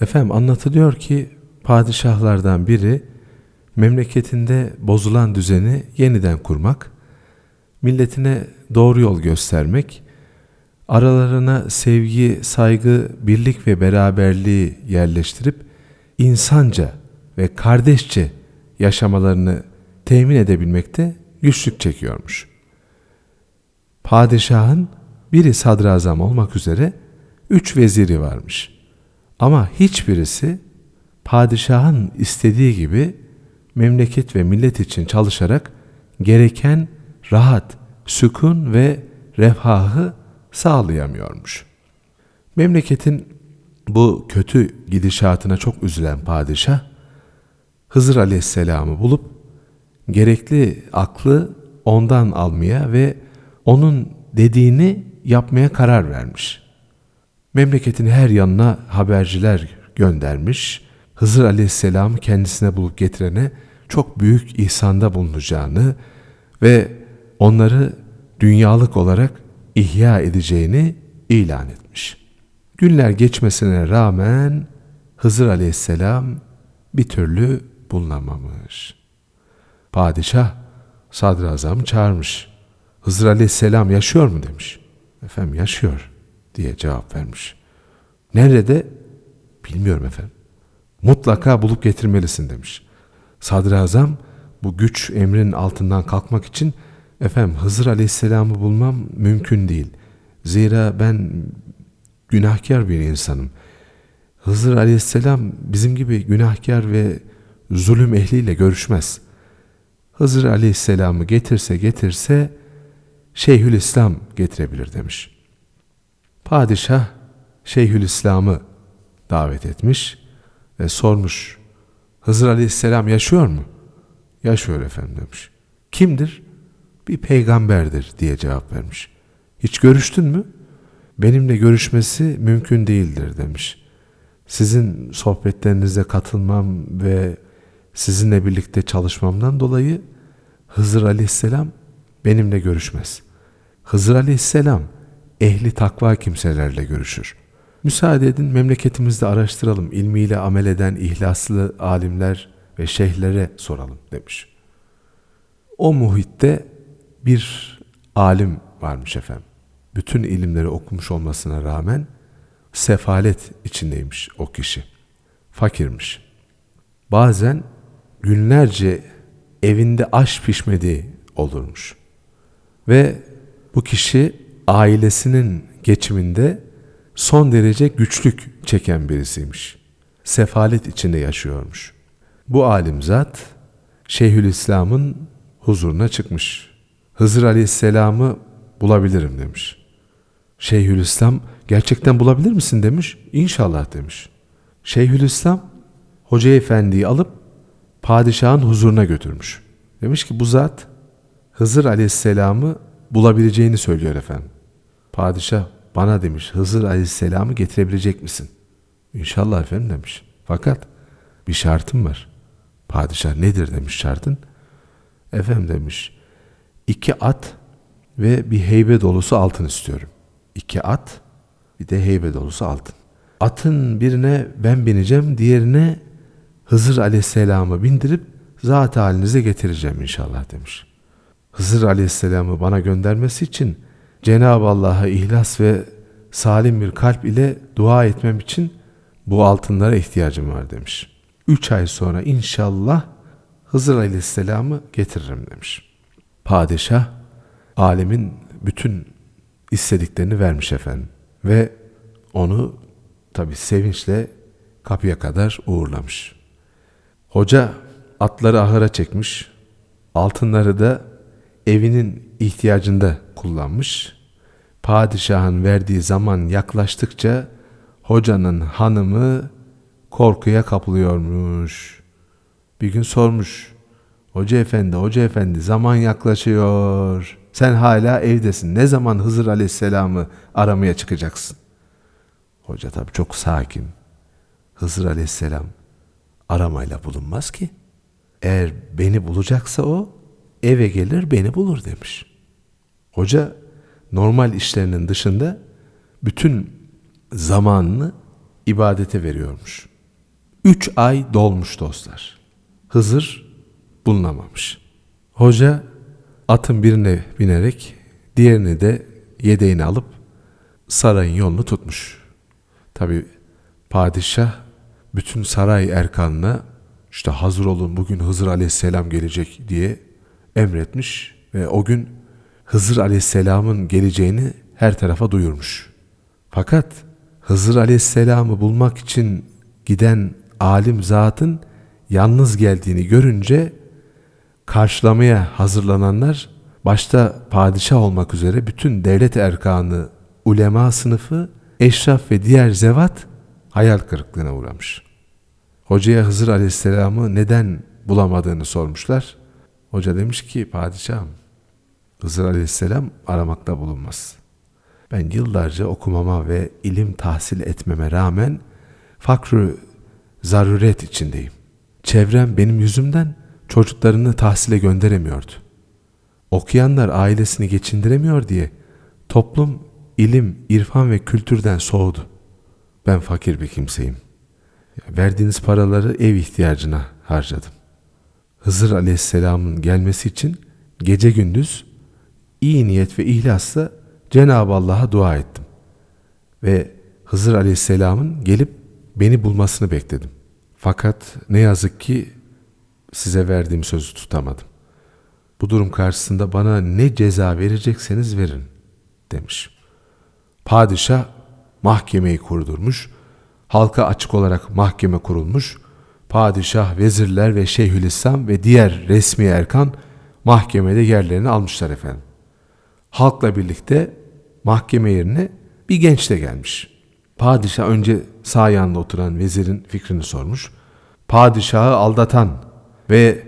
Efendim anlatılıyor ki padişahlardan biri memleketinde bozulan düzeni yeniden kurmak, milletine doğru yol göstermek, aralarına sevgi, saygı, birlik ve beraberliği yerleştirip insanca ve kardeşçe yaşamalarını temin edebilmekte güçlük çekiyormuş. Padişahın biri sadrazam olmak üzere üç veziri varmış. Ama hiçbirisi padişahın istediği gibi memleket ve millet için çalışarak gereken rahat, sükun ve refahı sağlayamıyormuş. Memleketin bu kötü gidişatına çok üzülen padişah Hızır Aleyhisselam'ı bulup gerekli aklı ondan almaya ve onun dediğini yapmaya karar vermiş. Memleketin her yanına haberciler göndermiş. Hızır Aleyhisselam kendisine bulup getirene çok büyük ihsanda bulunacağını ve onları dünyalık olarak ihya edeceğini ilan etmiş. Günler geçmesine rağmen Hızır Aleyhisselam bir türlü bulunamamış. Padişah sadrazamı çağırmış. Hızır Aleyhisselam yaşıyor mu demiş. Efendim yaşıyor diye cevap vermiş. Nerede? Bilmiyorum efendim. Mutlaka bulup getirmelisin demiş. Sadrazam bu güç emrin altından kalkmak için efendim Hızır Aleyhisselam'ı bulmam mümkün değil. Zira ben günahkar bir insanım. Hızır Aleyhisselam bizim gibi günahkar ve zulüm ehliyle görüşmez. Hızır Aleyhisselam'ı getirse getirse Şeyhülislam getirebilir demiş. Padişah Şeyhülislam'ı davet etmiş ve sormuş. Hızır Aleyhisselam yaşıyor mu? Yaşıyor efendim demiş. Kimdir? Bir peygamberdir diye cevap vermiş. Hiç görüştün mü? Benimle görüşmesi mümkün değildir demiş. Sizin sohbetlerinize katılmam ve sizinle birlikte çalışmamdan dolayı Hızır Aleyhisselam benimle görüşmez. Hızır Aleyhisselam ehli takva kimselerle görüşür. Müsaade edin memleketimizde araştıralım. ilmiyle amel eden ihlaslı alimler ve şeyhlere soralım demiş. O muhitte bir alim varmış efendim. Bütün ilimleri okumuş olmasına rağmen sefalet içindeymiş o kişi. Fakirmiş. Bazen günlerce evinde aş pişmediği olurmuş. Ve bu kişi ailesinin geçiminde son derece güçlük çeken birisiymiş. Sefalet içinde yaşıyormuş. Bu alim zat Şeyhülislam'ın huzuruna çıkmış. Hızır Aleyhisselam'ı bulabilirim demiş. Şeyhülislam gerçekten bulabilir misin demiş. İnşallah demiş. Şeyhülislam Hoca Efendi'yi alıp padişahın huzuruna götürmüş. Demiş ki bu zat Hızır Aleyhisselam'ı bulabileceğini söylüyor efendim. Padişah bana demiş Hızır Aleyhisselam'ı getirebilecek misin? İnşallah efendim demiş. Fakat bir şartım var. Padişah nedir demiş şartın. Efendim demiş iki at ve bir heybe dolusu altın istiyorum. İki at bir de heybe dolusu altın. Atın birine ben bineceğim diğerine Hızır Aleyhisselam'ı bindirip zat halinize getireceğim inşallah demiş. Hızır Aleyhisselam'ı bana göndermesi için Cenab-ı Allah'a ihlas ve salim bir kalp ile dua etmem için bu altınlara ihtiyacım var demiş. Üç ay sonra inşallah Hızır Aleyhisselam'ı getiririm demiş. Padişah alemin bütün istediklerini vermiş efendim ve onu tabi sevinçle kapıya kadar uğurlamış. Hoca atları ahıra çekmiş, altınları da evinin ihtiyacında kullanmış. Padişahın verdiği zaman yaklaştıkça hocanın hanımı korkuya kapılıyormuş. Bir gün sormuş. Hoca efendi, hoca efendi zaman yaklaşıyor. Sen hala evdesin. Ne zaman Hızır aleyhisselamı aramaya çıkacaksın? Hoca tabi çok sakin. Hızır aleyhisselam aramayla bulunmaz ki. Eğer beni bulacaksa o eve gelir beni bulur demiş. Hoca normal işlerinin dışında bütün zamanını ibadete veriyormuş. Üç ay dolmuş dostlar. Hızır bulunamamış. Hoca atın birine binerek diğerini de yedeğini alıp sarayın yolunu tutmuş. Tabi padişah bütün saray erkanına işte hazır olun bugün Hızır aleyhisselam gelecek diye emretmiş ve o gün Hızır aleyhisselamın geleceğini her tarafa duyurmuş. Fakat Hızır aleyhisselamı bulmak için giden alim zatın yalnız geldiğini görünce karşılamaya hazırlananlar başta padişah olmak üzere bütün devlet erkanı, ulema sınıfı, eşraf ve diğer zevat hayal kırıklığına uğramış. Hocaya Hızır Aleyhisselam'ı neden bulamadığını sormuşlar. Hoca demiş ki padişahım Hızır Aleyhisselam aramakta bulunmaz. Ben yıllarca okumama ve ilim tahsil etmeme rağmen fakr zaruret içindeyim. Çevrem benim yüzümden çocuklarını tahsile gönderemiyordu. Okuyanlar ailesini geçindiremiyor diye toplum ilim, irfan ve kültürden soğudu. Ben fakir bir kimseyim. Verdiğiniz paraları ev ihtiyacına harcadım. Hızır Aleyhisselam'ın gelmesi için gece gündüz iyi niyet ve ihlasla Cenab-ı Allah'a dua ettim. Ve Hızır Aleyhisselam'ın gelip beni bulmasını bekledim. Fakat ne yazık ki size verdiğim sözü tutamadım. Bu durum karşısında bana ne ceza verecekseniz verin demiş. Padişah mahkemeyi kurdurmuş, halka açık olarak mahkeme kurulmuş, padişah, vezirler ve şeyhülislam ve diğer resmi erkan mahkemede yerlerini almışlar efendim. Halkla birlikte mahkeme yerine bir genç de gelmiş. Padişah önce sağ yanında oturan vezirin fikrini sormuş. Padişahı aldatan ve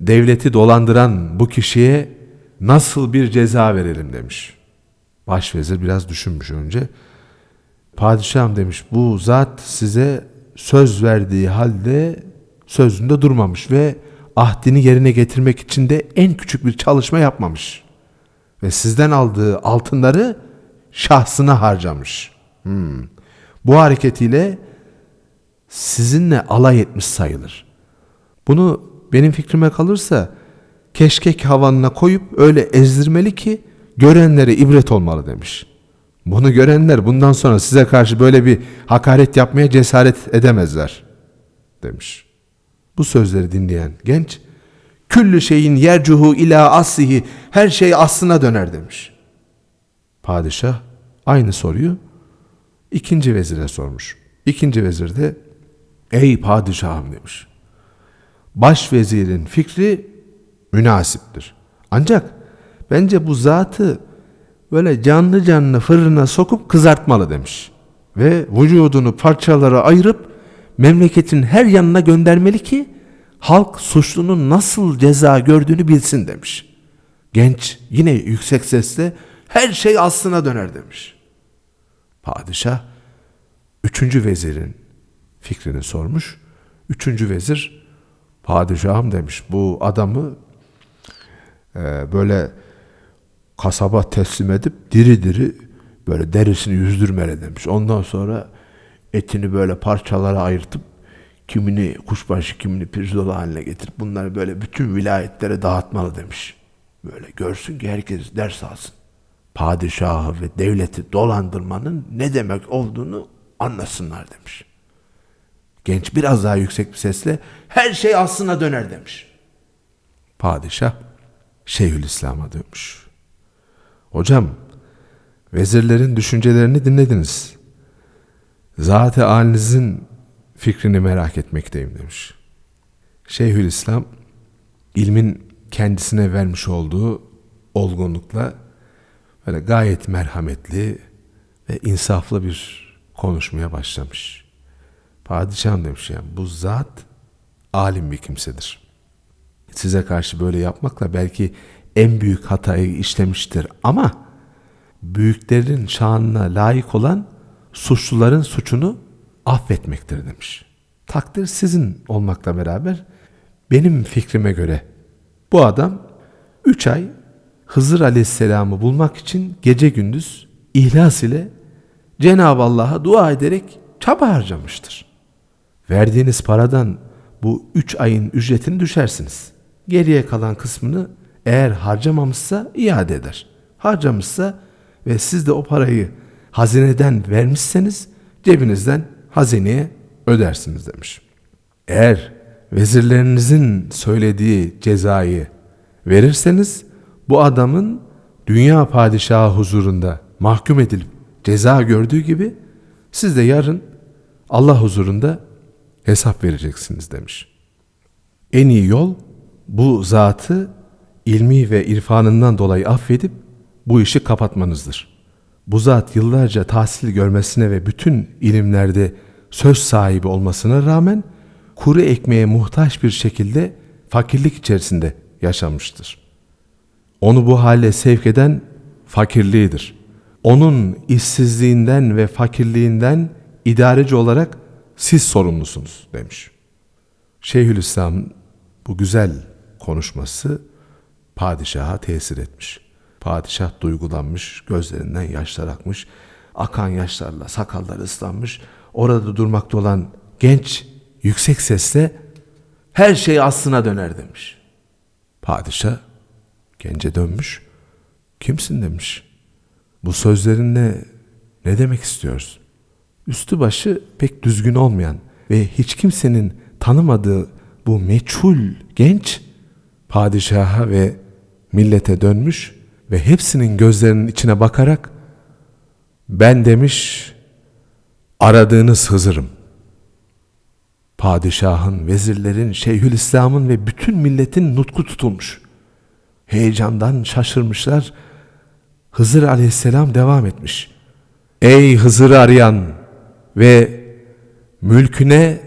devleti dolandıran bu kişiye nasıl bir ceza verelim demiş. Başvezir biraz düşünmüş önce. Padişahım demiş bu zat size söz verdiği halde sözünde durmamış ve ahdini yerine getirmek için de en küçük bir çalışma yapmamış. Ve sizden aldığı altınları şahsına harcamış. Hmm. Bu hareketiyle sizinle alay etmiş sayılır. Bunu benim fikrime kalırsa keşkek havanına koyup öyle ezdirmeli ki görenlere ibret olmalı demiş. Bunu görenler bundan sonra size karşı böyle bir hakaret yapmaya cesaret edemezler demiş. Bu sözleri dinleyen genç küllü şeyin yercuhu ila aslihi her şey aslına döner demiş. Padişah aynı soruyu ikinci vezire sormuş. İkinci vezir de ey padişahım demiş. Başvezirin fikri münasiptir. Ancak bence bu zatı böyle canlı canlı fırına sokup kızartmalı demiş. Ve vücudunu parçalara ayırıp memleketin her yanına göndermeli ki halk suçlunun nasıl ceza gördüğünü bilsin demiş. Genç yine yüksek sesle her şey aslına döner demiş. Padişah üçüncü vezirin fikrini sormuş. Üçüncü vezir padişahım demiş bu adamı e, böyle kasaba teslim edip diri diri böyle derisini yüzdürmeli demiş. Ondan sonra etini böyle parçalara ayırtıp kimini kuşbaşı kimini pirzola haline getirip bunları böyle bütün vilayetlere dağıtmalı demiş. Böyle görsün ki herkes ders alsın. Padişahı ve devleti dolandırmanın ne demek olduğunu anlasınlar demiş. Genç biraz daha yüksek bir sesle her şey aslına döner demiş. Padişah Şeyhülislam'a dönmüş. Hocam, vezirlerin düşüncelerini dinlediniz. Zat-ı halinizin fikrini merak etmekteyim demiş. Şeyhülislam ilmin kendisine vermiş olduğu olgunlukla böyle gayet merhametli ve insaflı bir konuşmaya başlamış. Padişahım demiş yani bu zat alim bir kimsedir. Size karşı böyle yapmakla belki en büyük hatayı işlemiştir ama büyüklerin şanına layık olan suçluların suçunu affetmektir demiş. Takdir sizin olmakla beraber benim fikrime göre bu adam 3 ay Hızır Aleyhisselam'ı bulmak için gece gündüz ihlas ile Cenab-ı Allah'a dua ederek çaba harcamıştır. verdiğiniz paradan bu üç ayın ücretini düşersiniz. Geriye kalan kısmını eğer harcamamışsa iade eder. Harcamışsa ve siz de o parayı hazineden vermişseniz cebinizden hazineye ödersiniz demiş. Eğer vezirlerinizin söylediği cezayı verirseniz bu adamın dünya padişahı huzurunda mahkum edilip ceza gördüğü gibi siz de yarın Allah huzurunda hesap vereceksiniz demiş. En iyi yol bu zatı ilmi ve irfanından dolayı affedip bu işi kapatmanızdır. Bu zat yıllarca tahsil görmesine ve bütün ilimlerde söz sahibi olmasına rağmen kuru ekmeğe muhtaç bir şekilde fakirlik içerisinde yaşamıştır. Onu bu hale sevk eden fakirliğidir. Onun işsizliğinden ve fakirliğinden idareci olarak siz sorumlusunuz demiş. Şeyhülislam'ın bu güzel konuşması padişaha tesir etmiş. Padişah duygulanmış, gözlerinden yaşlar akmış, akan yaşlarla sakalları ıslanmış. Orada durmakta olan genç yüksek sesle her şey aslına döner demiş. Padişah gence dönmüş. Kimsin demiş. Bu sözlerinle ne demek istiyorsun? Üstü başı pek düzgün olmayan ve hiç kimsenin tanımadığı bu meçhul genç padişaha ve millete dönmüş ve hepsinin gözlerinin içine bakarak ben demiş aradığınız Hızır'ım. Padişahın, vezirlerin, şeyhülislamın ve bütün milletin nutku tutulmuş. Heyecandan şaşırmışlar. Hızır aleyhisselam devam etmiş. Ey Hızır'ı arayan ve mülküne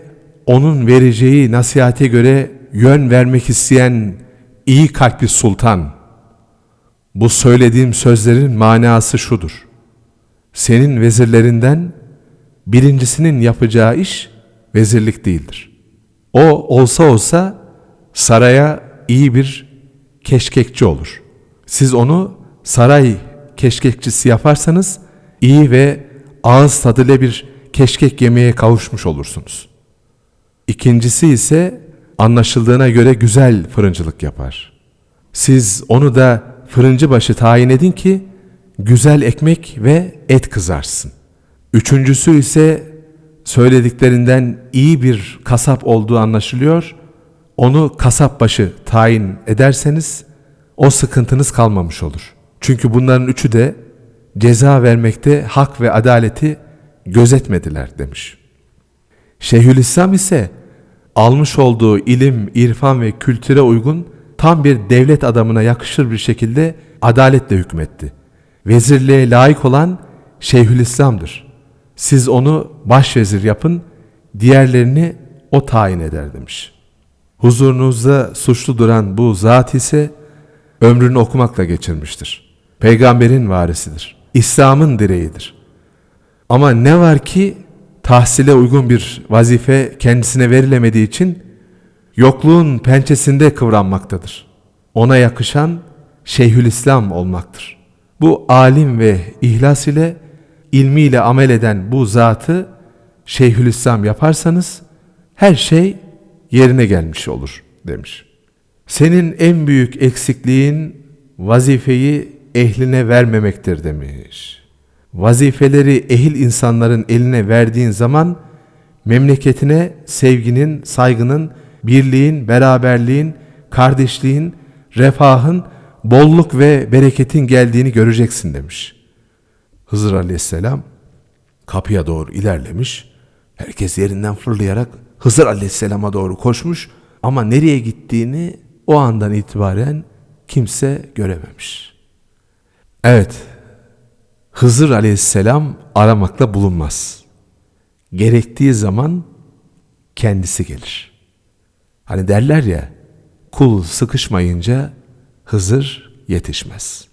onun vereceği nasihate göre yön vermek isteyen iyi kalpli sultan. Bu söylediğim sözlerin manası şudur. Senin vezirlerinden birincisinin yapacağı iş vezirlik değildir. O olsa olsa saraya iyi bir keşkekçi olur. Siz onu saray keşkekçisi yaparsanız iyi ve ağız tadıyla bir keşkek yemeğe kavuşmuş olursunuz. İkincisi ise anlaşıldığına göre güzel fırıncılık yapar. Siz onu da fırıncı başı tayin edin ki güzel ekmek ve et kızarsın. Üçüncüsü ise söylediklerinden iyi bir kasap olduğu anlaşılıyor. Onu kasap başı tayin ederseniz o sıkıntınız kalmamış olur. Çünkü bunların üçü de ceza vermekte hak ve adaleti gözetmediler demiş. Şeyhülislam ise almış olduğu ilim, irfan ve kültüre uygun tam bir devlet adamına yakışır bir şekilde adaletle hükmetti. Vezirliğe layık olan Şeyhülislam'dır. Siz onu başvezir yapın, diğerlerini o tayin eder demiş. Huzurunuzda suçlu duran bu zat ise ömrünü okumakla geçirmiştir. Peygamberin varisidir. İslam'ın direğidir. Ama ne var ki tahsile uygun bir vazife kendisine verilemediği için yokluğun pençesinde kıvranmaktadır. Ona yakışan Şeyhülislam olmaktır. Bu alim ve ihlas ile ilmiyle amel eden bu zatı Şeyhülislam yaparsanız her şey yerine gelmiş olur demiş. Senin en büyük eksikliğin vazifeyi ehline vermemektir demiş. Vazifeleri ehil insanların eline verdiğin zaman memleketine sevginin, saygının, birliğin, beraberliğin, kardeşliğin, refahın, bolluk ve bereketin geldiğini göreceksin demiş. Hızır aleyhisselam kapıya doğru ilerlemiş. Herkes yerinden fırlayarak Hızır aleyhisselama doğru koşmuş ama nereye gittiğini o andan itibaren kimse görememiş. Evet, Hızır aleyhisselam aramakla bulunmaz. Gerektiği zaman kendisi gelir. Hani derler ya, kul sıkışmayınca Hızır yetişmez.''